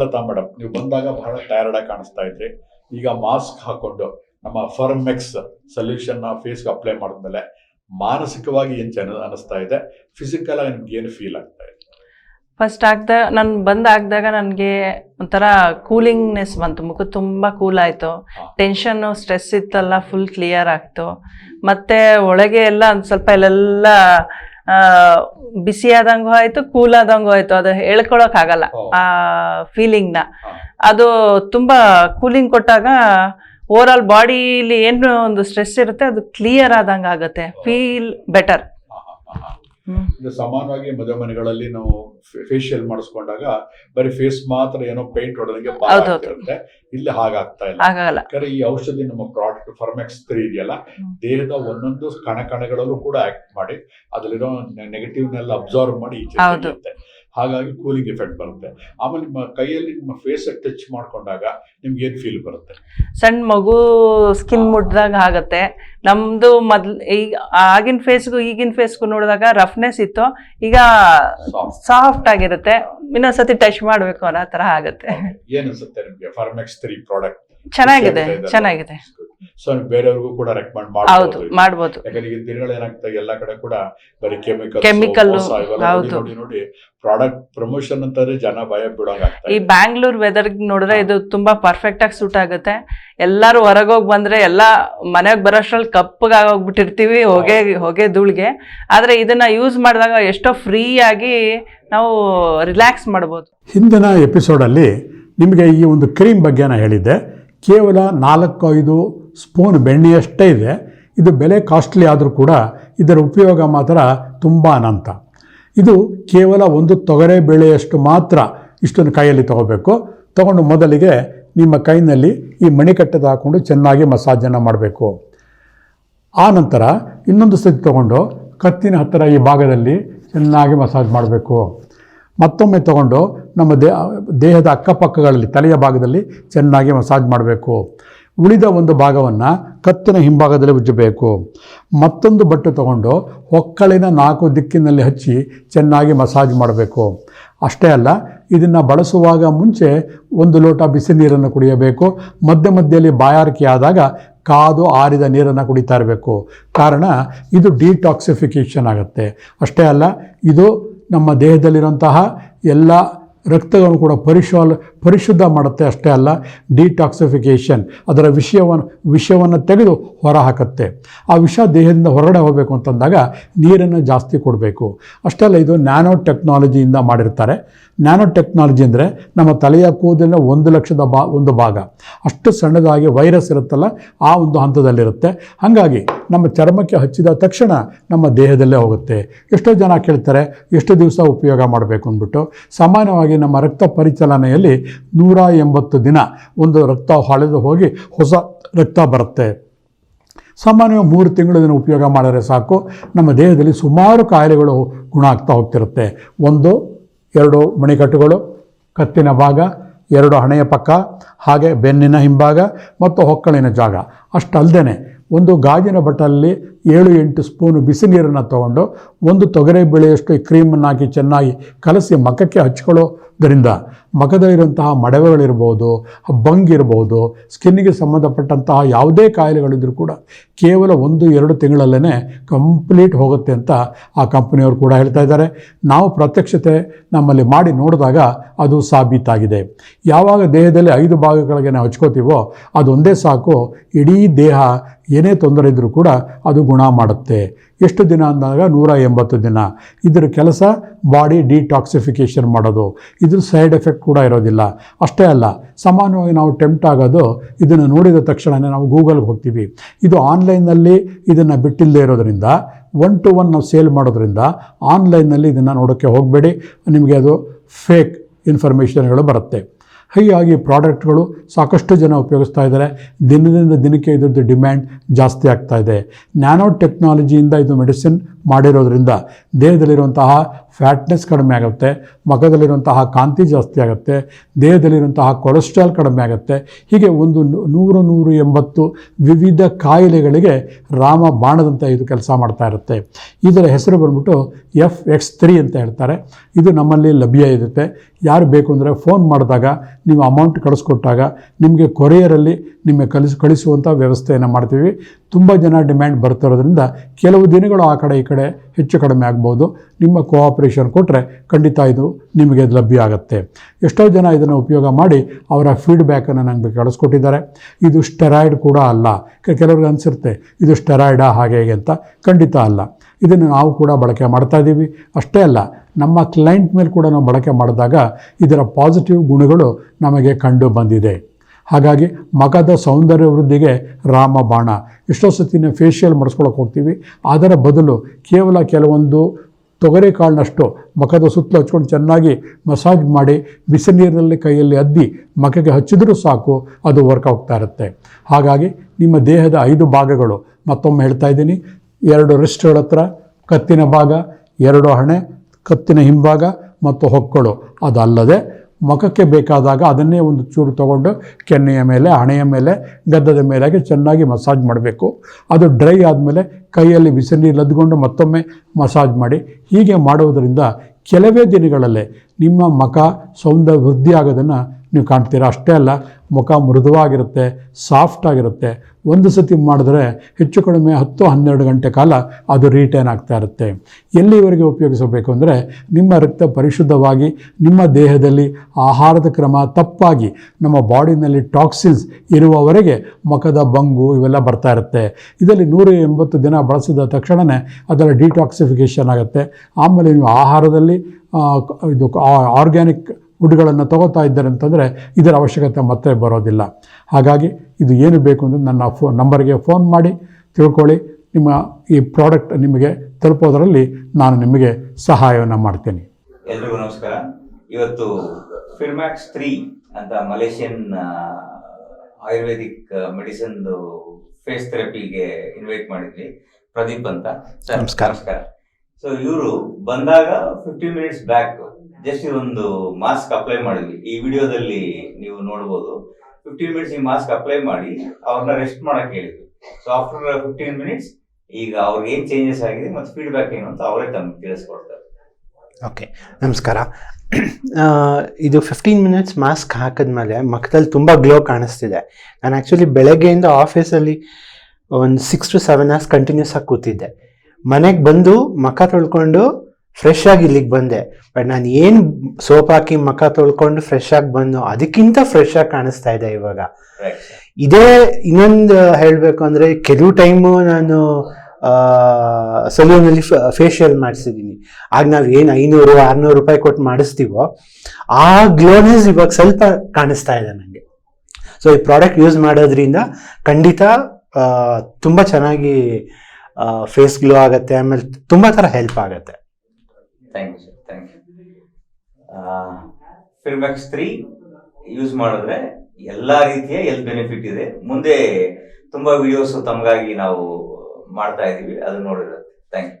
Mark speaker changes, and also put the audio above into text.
Speaker 1: Lata madam ನೀವು ಬಂದಾಗ ಬಹಳ ಟಯರ್ಡ್ ಆಗಿ ಕಾಣಿಸ್ತಾ ಇದ್ರಿ. ಈಗ ಮಾಸ್ಕ್ ಹಾಕೊಂಡು ನಮ್ಮ ಫರ್ಮೆಕ್ಸ್ ಸೊಲ್ಯೂಷನ್ ಫೇಸ್ಗೆ ಅಪ್ಲೈ ಮಾಡಿದ್ಮೇಲೆ ಮಾನಸಿಕವಾಗಿ ಏನ್ ಚೆನ್ನ ಅನಿಸ್ತಾ ಇದೆ? ಫಿಸಿಕಲ್ ಆಗಿ ನಿಮ್ಗೆ ಏನು ಫೀಲ್ ಆಗ್ತಾ ಇದೆ?
Speaker 2: ಫಸ್ಟ್ ಆಗ್ದಾಗ ನಾನು ಬಂದ್ ಆಗ್ದಾಗ ನನಗೆ ಒಂಥರ ಕೂಲಿಂಗ್ನೆಸ್ ಬಂತು. ಮುಖ ತುಂಬ ಕೂಲ್ ಆಯಿತು.
Speaker 1: ಟೆನ್ಷನ್
Speaker 2: ಟೆನ್ಷನ್ನು ಸ್ಟ್ರೆಸ್ ಇತ್ತಲ್ಲ ಫುಲ್ ಕ್ಲಿಯರ್ ಆಗ್ತು. ಮತ್ತೆ ಒಳಗೆ ಎಲ್ಲ ಒಂದು ಸ್ವಲ್ಪ ಇಲ್ಲೆಲ್ಲ ಬಿಸಿ ಆದಂಗೂ ಆಯ್ತು ಕೂಲ್ ಆದಂಗೂ ಆಯ್ತು. ಅದು ಹೇಳ್ಕೊಳಕ್ ಆಗಲ್ಲ ಆ ಫೀಲಿಂಗ್ನ. ಅದು ತುಂಬಾ ಕೂಲಿಂಗ್ ಕೊಟ್ಟಾಗ ಓವರ್ ಆಲ್ ಬಾಡಿಲಿ ಏನು ಒಂದು ಸ್ಟ್ರೆಸ್ ಇರುತ್ತೆ ಅದು ಕ್ಲಿಯರ್ ಆದಂಗೆ ಆಗುತ್ತೆ ಫೀಲ್ ಬೆಟರ್.
Speaker 1: ಇದು ಸಾಮಾನ್ಯವಾಗಿ ಮದುವೆ ಮನೆಗಳಲ್ಲಿ ನಾವು ಫೇಶಿಯಲ್ ಮಾಡಿಸ್ಕೊಂಡಾಗ ಬರೀ ಫೇಸ್ ಮಾತ್ರ ಏನೋ ಪೇಂಟ್ ಹೊಡೆದಂಗೆ. ಆಗ್ತಿರುತ್ತೆ ಇಲ್ಲಿ ಹಾಗಾಗ್ತಾ ಇಲ್ಲ. ಯಾಕಂದ್ರೆ ಈ ಔಷಧಿ ನಮ್ಮ ಪ್ರಾಡಕ್ಟ್ ಫರ್ಮೆಕ್ಸ್ ತ್ರೀ ಇದೆಯಲ್ಲ ದೇಹದ ಒಂದೊಂದು ಕಣ ಕಣಗಳಲ್ಲೂ ಕೂಡ ಆಕ್ಟ್ ಮಾಡಿ ಅದರಲ್ಲಿರೋ ನೆಗೆಟಿವ್ನೆಲ್ಲ ಅಬ್ಸರ್ವ್ ಮಾಡಿ ಈಚೆ ಹಾಗಾಗಿ ಕೂಲಿಂಗ್ ಎಫೆಕ್ಟ್ ಬರುತ್ತೆ. ಆಮೇಲೆ ನಿಮ್ಮ ಕೈಯಲ್ಲಿ ನಿಮ್ಮ ಫೇಸ್ ಟಚ್ ಮಾಡ್ಕೊಂಡಾಗ ನಿಮ್ಗೆ ಏನು ಫೀಲ್ ಬರುತ್ತೆ?
Speaker 2: ಸಣ್ಣ ಮಗು ಸ್ಕಿನ್ ಮುಟ್ದಾಗ ಆಗತ್ತೆ. ನಮ್ದು ಮೊದ್ಲು ಈಗ ಆಗಿನ ಫೇಸ್ಗೂ ಈಗಿನ ಫೇಸ್ಗೂ ನೋಡಿದಾಗ ರಫ್ನೆಸ್ ಇತ್ತು. ಈಗ. ಸಾಫ್ಟ್ ಆಗಿರುತ್ತೆ. ಇನ್ನೊಂದ್ಸತಿ ಟಚ್ ಮಾಡಬೇಕು ಅನ್ನೋ ತರ ಆಗುತ್ತೆ.
Speaker 1: ಏನು ಅನ್ಸುತ್ತೆ ನಿಮಗೆ? ಫಾರ್ಮೆಕ್ಸ್ ತ್ರೀ ಪ್ರಾಡಕ್ಟ್
Speaker 2: ಚೆನ್ನಾಗಿದೆ ಚೆನ್ನಾಗಿದೆ.
Speaker 1: ಸೊ ಬೇರೆಯವ್ರಿಗೂ ಕೂಡ ರೆಕಮೆಂಡ್
Speaker 2: ಹೌದು
Speaker 1: ಮಾಡಬಹುದು
Speaker 2: ಮಾಡ್ಬೋದು.
Speaker 1: ಯಾಕಂದ್ರೆ ಈಗ ದಿನಗಳು ಏನಾಗ್ತಾ ಎಲ್ಲ ಕಡೆ ಕೂಡ ಬರೀ ಕೆಮಿಕಲ್
Speaker 2: ಕೆಮಿಕಲ್
Speaker 1: ನೋಡಿ
Speaker 2: ಹೌದು.
Speaker 1: ನೋಡಿ ನೋಡಿ ಪ್ರಾಡಕ್ಟ್ ಪ್ರಮೋಷನ್ ಅಂತಾರೆ ಜನ ಭಯ
Speaker 2: ಈ. ಬ್ಯಾಂಗ್ಳೂರ್ ವೆದರ್ ನೋಡಿದ್ರೆ ಇದು ತುಂಬಾ ಪರ್ಫೆಕ್ಟ್ ಆಗಿ ಸೂಟ್ ಆಗುತ್ತೆ. ಎಲ್ಲಾರು ಹೋಗಿ ಬಂದ್ರೆ ಎಲ್ಲ ಮನೆಗೆ ಬರೋಷ್ಟ್ರಲ್ಲಿ ಕಪ್ಪಗೆ ಆಗೋಗ್ಬಿಟ್ಟಿರ್ತೀವಿ ಹೊಗೆ ಹೊಗೆ ಧೂಳಿಗೆ. ಆದ್ರೆ ಇದನ್ನ ಯೂಸ್ ಮಾಡಿದಾಗ ಎಷ್ಟೋ ಫ್ರೀ ಆಗಿ ನಾವು ರಿಲ್ಯಾಕ್ಸ್ ಮಾಡ್ಬೋದು.
Speaker 3: ಹಿಂದಿನ ಎಪಿಸೋಡಲ್ಲಿ ನಿಮಗೆ ಈ ಒಂದು ಕ್ರೀಮ್ ಬಗ್ಗೆ ನಾನು ಹೇಳಿದ್ದೆ. ಕೇವಲ ನಾಲ್ಕು ಐದು ಸ್ಪೂನ್ ಬೆಣ್ಣೆಯಷ್ಟೇ ಇದೆ. ಇದು ಬೆಲೆ ಕಾಸ್ಟ್ಲಿ ಆದರೂ ಕೂಡ ಇದರ ಉಪಯೋಗ ಮಾತ್ರ ತುಂಬ ಅನಂತ. ಇದು ಕೇವಲ ಒಂದು ತೊಗರೆ ಬೆಳೆಯಷ್ಟು ಮಾತ್ರ ಇಷ್ಟನ್ನು ಕೈಯಲ್ಲಿ ತಗೋಬೇಕು. ತಗೊಂಡು ಮೊದಲಿಗೆ ನಿಮ್ಮ ಕೈನಲ್ಲಿ ಈ ಮಣಿಕಟ್ಟದ ಹಾಕ್ಕೊಂಡು ಚೆನ್ನಾಗಿ ಮಸಾಜನ್ನು ಮಾಡಬೇಕು. ಆ ನಂತರ ಇನ್ನೊಂದು ಸತಿ ತಗೊಂಡು ಕತ್ತಿನ ಹತ್ತಿರ ಈ ಭಾಗದಲ್ಲಿ ಚೆನ್ನಾಗಿ ಮಸಾಜ್ ಮಾಡಬೇಕು. ಮತ್ತೊಮ್ಮೆ ತಗೊಂಡು ನಮ್ಮ ದೇಹದ ಅಕ್ಕಪಕ್ಕಗಳಲ್ಲಿ ತಲೆಯ ಭಾಗದಲ್ಲಿ ಚೆನ್ನಾಗಿ ಮಸಾಜ್ ಮಾಡಬೇಕು. ಉಳಿದ ಒಂದು ಭಾಗವನ್ನು ಕತ್ತಿನ ಹಿಂಭಾಗದಲ್ಲಿ ಉಜ್ಜಬೇಕು. ಮತ್ತೊಂದು ಬಟ್ಟೆ ತಗೊಂಡು ಹೊಕ್ಕಳಿನ ನಾಲ್ಕು ದಿಕ್ಕಿನಲ್ಲಿ ಹಚ್ಚಿ ಚೆನ್ನಾಗಿ ಮಸಾಜ್ ಮಾಡಬೇಕು. ಅಷ್ಟೇ ಅಲ್ಲ, ಇದನ್ನು ಬಳಸುವಾಗ ಮುಂಚೆ ಒಂದು ಲೋಟ ಬಿಸಿ ನೀರನ್ನು ಕುಡಿಯಬೇಕು. ಮಧ್ಯ ಮಧ್ಯದಲ್ಲಿ ಬಾಯಾರಿಕೆ ಆದಾಗ ಕಾದು ಆರಿದ ನೀರನ್ನು ಕುಡಿತಾ ಇರಬೇಕು. ಕಾರಣ, ಇದು ಡಿಟಾಕ್ಸಿಫಿಕೇಷನ್ ಆಗುತ್ತೆ. ಅಷ್ಟೇ ಅಲ್ಲ, ಇದು ನಮ್ಮ ದೇಹದಲ್ಲಿರುವಂತಹ ಎಲ್ಲ ರಕ್ತಗಳನ್ನು ಕೂಡ ಪರಿಶೋಲ್ ಪರಿಶುದ್ಧ ಮಾಡುತ್ತೆ ಅಷ್ಟೇ ಅಲ್ಲ ಡಿಟಾಕ್ಸಿಫಿಕೇಷನ್ ಅದರ ವಿಷಯವನ್ನು ವಿಷಯವನ್ನು ತೆಗೆದು ಹೊರ ಹಾಕುತ್ತೆ ಆ ವಿಷ ದೇಹದಿಂದ ಹೊರಗಡೆ ಹೋಗಬೇಕು ಅಂತಂದಾಗ ನೀರನ್ನು ಜಾಸ್ತಿ ಕೊಡಬೇಕು. ಅಷ್ಟೇ ಅಲ್ಲ, ಇದು ನ್ಯಾನೋ ಟೆಕ್ನಾಲಜಿಯಿಂದ ಮಾಡಿರ್ತಾರೆ. ನ್ಯಾನೋ ಟೆಕ್ನಾಲಜಿ ಅಂದರೆ ನಮ್ಮ ತಲೆಯ ಕೂದಲಿನ ಒಂದು ಲಕ್ಷದ ಬಾ, ಒಂದು ಭಾಗ. ಅಷ್ಟು ಸಣ್ಣದಾಗಿ ವೈರಸ್ ಇರುತ್ತಲ್ಲ, ಆ ಒಂದು ಹಂತದಲ್ಲಿರುತ್ತೆ. ಹಾಗಾಗಿ ನಮ್ಮ ಚರ್ಮಕ್ಕೆ ಹಚ್ಚಿದ ತಕ್ಷಣ ನಮ್ಮ ದೇಹದಲ್ಲೇ ಹೋಗುತ್ತೆ. ಎಷ್ಟೋ ಜನ ಕೇಳ್ತಾರೆ, ಎಷ್ಟು ದಿವಸ ಉಪಯೋಗ ಮಾಡಬೇಕು? ಅಂದ್ಬಿಟ್ಟು ಸಾಮಾನ್ಯವಾಗಿ ನಮ್ಮ ರಕ್ತ ಪರಿಚಲನೆಯಲ್ಲಿ ನೂರ ಎಂಬತ್ತು ದಿನ ಒಂದು ರಕ್ತ ಹೊಳೆದು ಹೋಗಿ ಹೊಸ ರಕ್ತ ಬರುತ್ತೆ. ಸಾಮಾನ್ಯವಾಗಿ ಮೂರು ತಿಂಗಳು ಇದನ್ನು ಉಪಯೋಗ ಮಾಡಿದರೆ ಸಾಕು. ನಮ್ಮ ದೇಹದಲ್ಲಿ ಸುಮಾರು ಕಾಯಿಲೆಗಳು ಗುಣ ಆಗ್ತಾ ಹೋಗ್ತಿರುತ್ತೆ. ಒಂದು, ಎರಡು ಮಣಿಕಟ್ಟುಗಳು, ಕತ್ತಿನ ಭಾಗ, ಎರಡು ಹಣೆಯ ಪಕ್ಕ, ಹಾಗೆ ಬೆನ್ನಿನ ಹಿಂಭಾಗ ಮತ್ತು ಹೊಕ್ಕಳಿನ ಜಾಗ. ಅಷ್ಟಲ್ಲದೆ ಒಂದು ಗಾಜಿನ ಬಟ್ಟಲಲ್ಲಿ ಏಳು ಎಂಟು ಸ್ಪೂನು ಬಿಸಿ ನೀರನ್ನು ತಗೊಂಡು ಒಂದು ತೊಗರೆ ಬೆಳೆಯಷ್ಟು ಕ್ರೀಮನ್ನು ಹಾಕಿ ಚೆನ್ನಾಗಿ ಕಲಸಿ ಮಖಕ್ಕೆ ಹಚ್ಕೊಳ್ಳೋದರಿಂದ ಮಖದಲ್ಲಿರುವಂತಹ ಮಡವೆಗಳಿರ್ಬೋದು ಬಂಗಿರ್ಬೋದು ಸ್ಕಿನ್ನಿಗೆ ಸಂಬಂಧಪಟ್ಟಂತಹ ಯಾವುದೇ ಕಾಯಿಲೆಗಳಿದ್ರು ಕೂಡ ಕೇವಲ ಒಂದು, ಎರಡು ತಿಂಗಳಲ್ಲೇ ಕಂಪ್ಲೀಟ್ ಹೋಗುತ್ತೆ ಅಂತ ಆ ಕಂಪನಿಯವರು ಕೂಡ ಹೇಳ್ತಾ ಇದ್ದಾರೆ. ನಾವು ಪ್ರತ್ಯಕ್ಷತೆ ನಮ್ಮಲ್ಲಿ ಮಾಡಿ ನೋಡಿದಾಗ ಅದು ಸಾಬೀತಾಗಿದೆ. ಯಾವಾಗ ದೇಹದಲ್ಲಿ ಐದು ಭಾಗಗಳಿಗೆ ನಾವು ಹಚ್ಕೋತೀವೋ ಅದೊಂದೇ ಸಾಕು. ಇಡೀ ದೇಹ ಏನೇ ತೊಂದರೆ ಇದ್ದರೂ ಕೂಡ ಅದು ಗುಣ ಮಾಡುತ್ತೆ. ಎಷ್ಟು ದಿನ ಅಂದಾಗ ನೂರ ಎಂಬತ್ತು ದಿನ. ಇದರ ಕೆಲಸ ಬಾಡಿ ಡಿಟಾಕ್ಸಿಫಿಕೇಷನ್ ಮಾಡೋದು. ಇದ್ರ ಸೈಡ್ ಎಫೆಕ್ಟ್ ಕೂಡ ಇರೋದಿಲ್ಲ. ಅಷ್ಟೇ ಅಲ್ಲ, ಸಾಮಾನ್ಯವಾಗಿ ನಾವು ಟೆಂಪ್ಟ್ ಆಗೋದು, ಇದನ್ನು ನೋಡಿದ ತಕ್ಷಣವೇ ನಾವು ಗೂಗಲ್ಗೆ ಹೋಗ್ತೀವಿ. ಇದು ಆನ್ಲೈನ್ನಲ್ಲಿ ಇದನ್ನು ಬಿಟ್ಟಿಲ್ಲದೆ ಇರೋದರಿಂದ, ಒನ್ ಟು ಒನ್ ನಾವು ಸೇಲ್ ಮಾಡೋದ್ರಿಂದ ಆನ್ಲೈನ್ನಲ್ಲಿ ಇದನ್ನು ನೋಡೋಕ್ಕೆ ಹೋಗಬೇಡಿ. ನಿಮಗೆ ಅದು ಫೇಕ್ ಇನ್ಫಾರ್ಮೇಷನ್ಗಳು ಬರುತ್ತೆ. ಹೀಗಾಗಿ ಪ್ರಾಡಕ್ಟ್ಗಳು ಸಾಕಷ್ಟು ಜನ ಉಪಯೋಗಿಸ್ತಾ ಇದ್ದಾರೆ. ದಿನದಿಂದ ದಿನಕ್ಕೆ ಇದರದ್ದು ಡಿಮ್ಯಾಂಡ್ ಜಾಸ್ತಿ ಆಗ್ತಾ ಇದೆ. ನ್ಯಾನೋ ಟೆಕ್ನಾಲಜಿಯಿಂದ ಇದು ಮೆಡಿಸಿನ್ ಮಾಡಿರೋದ್ರಿಂದ ದೇಹದಲ್ಲಿರುವಂತಹ ಫ್ಯಾಟ್ನೆಸ್ ಕಡಿಮೆ ಆಗುತ್ತೆ, ಮಗದಲ್ಲಿರುವಂತಹ ಕಾಂತಿ ಜಾಸ್ತಿ ಆಗುತ್ತೆ, ದೇಹದಲ್ಲಿರುವಂತಹ ಕೊಲೆಸ್ಟ್ರಾಲ್ ಕಡಿಮೆ ಆಗುತ್ತೆ. ಹೀಗೆ ಒಂದು ನೂರು ನೂರು ಎಂಬತ್ತು ವಿವಿಧ ಕಾಯಿಲೆಗಳಿಗೆ ರಾಮ ಬಾಣದಂಥ ಇದು ಕೆಲಸ ಮಾಡ್ತಾ ಇರುತ್ತೆ. ಇದರ ಹೆಸರು ಬಂದ್ಬಿಟ್ಟು ಎಫ್ ಎಕ್ಸ್ ತ್ರೀ ಅಂತ ಹೇಳ್ತಾರೆ. ಇದು ನಮ್ಮಲ್ಲಿ ಲಭ್ಯ ಇರುತ್ತೆ. ಯಾರು ಬೇಕು ಅಂದರೆ ಫೋನ್ ಮಾಡಿದಾಗ, ನೀವು ಅಮೌಂಟ್ ಕಳಿಸ್ಕೊಟ್ಟಾಗ ನಿಮಗೆ ಕೊರಿಯರಲ್ಲಿ ನಿಮಗೆ ಕಳಿಸ್ ಕಳಿಸುವಂಥ ವ್ಯವಸ್ಥೆಯನ್ನು ಮಾಡ್ತೀವಿ. ತುಂಬ ಜನ ಡಿಮ್ಯಾಂಡ್ ಬರ್ತಿರೋದ್ರಿಂದ ಕೆಲವು ದಿನಗಳು ಆ ಕಡೆ ಈ ಕಡೆ ಹೆಚ್ಚು ಕಡಿಮೆ ಆಗ್ಬೋದು. ನಿಮ್ಮ ಕೋಆಪ್ರೇಷನ್ ಕೊಟ್ಟರೆ ಖಂಡಿತ ಇದು ನಿಮಗೆ ಲಭ್ಯ ಆಗುತ್ತೆ. ಎಷ್ಟೋ ಜನ ಇದನ್ನು ಉಪಯೋಗ ಮಾಡಿ ಅವರ ಫೀಡ್ಬ್ಯಾಕನ್ನು ನನಗೆ ಕಳಿಸ್ಕೊಟ್ಟಿದ್ದಾರೆ. ಇದು ಸ್ಟೆರಾಯ್ಡ್ ಕೂಡ ಅಲ್ಲ. ಕೆಲವ್ರಿಗೆ ಅನಿಸಿರುತ್ತೆ, ಇದು ಸ್ಟೆರಾಯ್ಡಾ ಹಾಗೆ ಹೇಗೆ ಅಂತ. ಖಂಡಿತ ಅಲ್ಲ. ಇದನ್ನು ನಾವು ಕೂಡ ಬಳಕೆ ಮಾಡ್ತಾ ಇದ್ದೀವಿ ಅಷ್ಟೇ ಅಲ್ಲ, ನಮ್ಮ ಕ್ಲೈಂಟ್ ಮೇಲೆ ಕೂಡ ನಾವು ಬಳಕೆ ಮಾಡಿದಾಗ ಇದರ ಪಾಸಿಟಿವ್ ಗುಣಗಳು ನಮಗೆ ಕಂಡು ಬಂದಿದೆ. ಹಾಗಾಗಿ ಮಗದ ಸೌಂದರ್ಯ ವೃದ್ಧಿಗೆ ರಾಮ ಬಾಣ. ಎಷ್ಟೋ ಸತಿನ ಫೇಶಿಯಲ್ ಮಾಡಿಸ್ಕೊಳಕ್ಕೆ ಹೋಗ್ತೀವಿ. ಅದರ ಬದಲು ಕೇವಲ ಕೆಲವೊಂದು ತೊಗರೆ ಕಾಳಿನಷ್ಟು ಮಖದ ಸುತ್ತಲೂ ಹಚ್ಕೊಂಡು ಚೆನ್ನಾಗಿ ಮಸಾಜ್ ಮಾಡಿ ಬಿಸಿ ನೀರಿನಲ್ಲಿ ಕೈಯಲ್ಲಿ ಅದ್ದಿ ಮಖಕ್ಕೆ ಹಚ್ಚಿದರೂ ಸಾಕು, ಅದು ವರ್ಕ್ ಆಗ್ತಾ ಇರುತ್ತೆ. ಹಾಗಾಗಿ ನಿಮ್ಮ ದೇಹದ ಐದು ಭಾಗಗಳು, ಮತ್ತೊಮ್ಮೆ ಹೇಳ್ತಾ ಇದ್ದೀನಿ. ಎರಡು ರಿಸ್ಟ್ಗಳ ಹತ್ರ, ಕತ್ತಿನ ಭಾಗ, ಎರಡು ಹಣೆ, ಕತ್ತಿನ ಹಿಂಭಾಗ ಮತ್ತು ಹೊಕ್ಕಳು. ಅದಲ್ಲದೆ ಮುಖಕ್ಕೆ ಬೇಕಾದಾಗ ಅದನ್ನೇ ಒಂದು ಚೂರು ತಗೊಂಡು ಕೆನ್ನೆಯ ಮೇಲೆ, ಹಣೆಯ ಮೇಲೆ, ಗದ್ದದ ಮೇಲಾಗಿ ಚೆನ್ನಾಗಿ ಮಸಾಜ್ ಮಾಡಬೇಕು. ಅದು ಡ್ರೈ ಆದಮೇಲೆ ಕೈಯಲ್ಲಿ ಬಿಸಿ ನೀರು ಲದ್ಕೊಂಡು ಮತ್ತೊಮ್ಮೆ ಮಸಾಜ್ ಮಾಡಿ. ಹೀಗೆ ಮಾಡುವುದರಿಂದ ಕೆಲವೇ ದಿನಗಳಲ್ಲೇ ನಿಮ್ಮ ಮಖ ಸೌಂದರ್ಯ ವೃದ್ಧಿ ಆಗೋದನ್ನು ನೀವು ಕಾಣ್ತೀರಾ? ಅಷ್ಟೇ ಅಲ್ಲ, ಮುಖ ಮೃದುವಾಗಿರುತ್ತೆ ಸಾಫ್ಟ್ ಆಗಿರುತ್ತೆ. ಒಂದು ಸತಿ ಮಾಡಿದ್ರೆ ಹೆಚ್ಚು ಕಡಿಮೆ ಹತ್ತು, ಹನ್ನೆರಡು ಗಂಟೆ ಕಾಲ ಅದು ರಿಟೈನ್ ಆಗ್ತಾ ಇರುತ್ತೆ. ಎಲ್ಲಿವರೆಗೆ ಉಪಯೋಗಿಸಬೇಕು ಅಂದರೆ, ನಿಮ್ಮ ರಕ್ತ ಪರಿಶುದ್ಧವಾಗಿ, ನಿಮ್ಮ ದೇಹದಲ್ಲಿ ಆಹಾರದ ಕ್ರಮ ತಪ್ಪಾಗಿ, ನಮ್ಮ ಬಾಡಿನಲ್ಲಿ ಟಾಕ್ಸಿನ್ಸ್ ಇರುವವರೆಗೆ ಮುಖದ ಬಂಗು ಇವೆಲ್ಲ ಬರ್ತಾ ಇರುತ್ತೆ. ಇದರಲ್ಲಿ ನೂರ ಎಂಬತ್ತು ದಿನ ಬಳಸಿದ ತಕ್ಷಣವೇ ಅದರ ಡಿಟಾಕ್ಸಿಫಿಕೇಷನ್ ಆಗುತ್ತೆ. ಆಮೇಲೆ ನೀವು ಆಹಾರದಲ್ಲಿ ಇದು ಆರ್ಗ್ಯಾನಿಕ್ ಫುಡ್ಗಳನ್ನು ತಗೋತಾ ಇದ್ದಾರೆ ಅಂತಂದರೆ ಇದರ ಅವಶ್ಯಕತೆ ಮತ್ತೆ ಬರೋದಿಲ್ಲ. ಹಾಗಾಗಿ ಇದು ಏನು ಬೇಕು ಅಂದರೆ ನನ್ನ ಫೋ ನಂಬರ್ಗೆ ಫೋನ್ ಮಾಡಿ ತಿಳ್ಕೊಳ್ಳಿ. ನಿಮ್ಮ ಈ ಪ್ರಾಡಕ್ಟ್ ನಿಮಗೆ ತಲುಪೋದರಲ್ಲಿ ನಾನು ನಿಮಗೆ ಸಹಾಯವನ್ನು ಮಾಡ್ತೇನೆ.
Speaker 4: ಎಲ್ರಿಗೂ ನಮಸ್ಕಾರ. ಇವತ್ತು ಫಿಲ್ಮ್ಯಾಕ್ಸ್ ತ್ರೀ ಅಂತ ಮಲೇಷಿಯನ್ ಆಯುರ್ವೇದಿಕ್ ಮೆಡಿಸಿನ್ ಫೇಸ್ ಥೆರಪಿಗೆ ಇನ್ವೈಟ್ ಮಾಡಿದ್ವಿ. ಪ್ರದೀಪ್ ಅಂತ. ಸರ್
Speaker 5: ನಮಸ್ಕಾರ.
Speaker 4: ನಮಸ್ಕಾರ. ಸೊ ಇವರು ಬಂದಾಗ fifteen minutes back just mask apply ಮಾಡಿದ್ವಿ ಈ ವಿಡಿಯೋದಲ್ಲಿ ನೀವು ನೋಡ್ಬೋದು ಫಿಫ್ಟೀನ್ ಮಿನಿಟ್ಸ್ ಈ ಮಾಸ್ಕ್ ಅಪ್ಲೈ ಮಾಡಿ, ಅವ್ರನ್ನ ರೆಸ್ಟ್ ಮಾಡಕ್ ಹೇಳಿದ್ವಿ ಸೊ ಆಫ್ಟರ್ ಫಿಫ್ಟೀನ್ ಮಿನಿಟ್ಸ್ ಈಗ ಅವ್ರಿಗೆ ಏನ್ ಚೇಂಜಸ್ ಆಗಿದೆ ಮತ್ತು ಫೀಡ್ಬ್ಯಾಕ್ ಏನು ಅಂತ ಅವರೇ ತಮ್ಗೆ ತಿಳಿಸ್ಕೊಡ್ತಾರೆ.
Speaker 5: ಓಕೆ ನಮಸ್ಕಾರ. ಇದು ಫಿಫ್ಟೀನ್ ಮಿನಿಟ್ಸ್ ಮಾಸ್ಕ್ ಹಾಕಿದ್ಮೇಲೆ ಮಖದಲ್ಲಿ ತುಂಬ ಗ್ಲೋ ಕಾಣಿಸ್ತಿದೆ. ನಾನು ಆ್ಯಕ್ಚುಲಿ ಬೆಳಗ್ಗೆಯಿಂದ ಆಫೀಸಲ್ಲಿ ಒಂದು six to seven hours continuous ಆಗಿ ಕೂತಿದ್ದೆ. ಮನೆಗೆ ಬಂದು ಮಖ ತೊಳ್ಕೊಂಡು ಫ್ರೆಶ್ ಆಗಿ ಇಲ್ಲಿಗೆ ಬಂದೆ. ಬಟ್ ನಾನು ಏನು ಸೋಪ್ ಹಾಕಿ ಮುಖ ತೊಳ್ಕೊಂಡು ಫ್ರೆಶ್ ಆಗಿ ಬಂದು ಅದಕ್ಕಿಂತ ಫ್ರೆಶ್ ಆಗಿ ಕಾಣಿಸ್ತಾ ಇದೆ ಇವಾಗ. ಇದೇ ಇನ್ನೊಂದು ಹೇಳಬೇಕು ಅಂದರೆ ಕೆಲವು ಟೈಮು ನಾನು ಸಲೂನಲ್ಲಿ ಫೇಶಿಯಲ್ ಮಾಡಿಸಿದ್ದೀನಿ ಆಗ ನಾವು ಏನು ಐನೂರು ಆರುನೂರು ರೂಪಾಯಿ ಕೊಟ್ಟು ಮಾಡಿಸ್ತೀವೋ ಆ ಗ್ಲೋನೆಸ್ ಇವಾಗ ಸ್ವಲ್ಪ ಕಾಣಿಸ್ತಾ ಇದೆ ನನಗೆ ಸೊ ಈ ಪ್ರಾಡಕ್ಟ್ ಯೂಸ್ ಮಾಡೋದ್ರಿಂದ ಖಂಡಿತ ತುಂಬ ಚೆನ್ನಾಗಿ ಫೇಸ್ ಗ್ಲೋ ಆಗುತ್ತೆ ಆಮೇಲೆ ತುಂಬ ಥರ ಹೆಲ್ಪ್ ಆಗುತ್ತೆ.
Speaker 4: Thank you sir thank you Filmax three use ಮಾಡಿದ್ರೆ ಎಲ್ಲ ರೀತಿಯ ಎಲ್ ಬೆನಿಫಿಟ್ ಇದೆ. ಮುಂದೆ ತುಂಬಾ ವಿಡಿಯೋಸ್ ತಮಗಾಗಿ ನಾವು ಮಾಡ್ತಾ ಇದ್ದೀವಿ ಅದನ್ನ ನೋಡಿರುತ್ತೆ ಥ್ಯಾಂಕ್ ಯು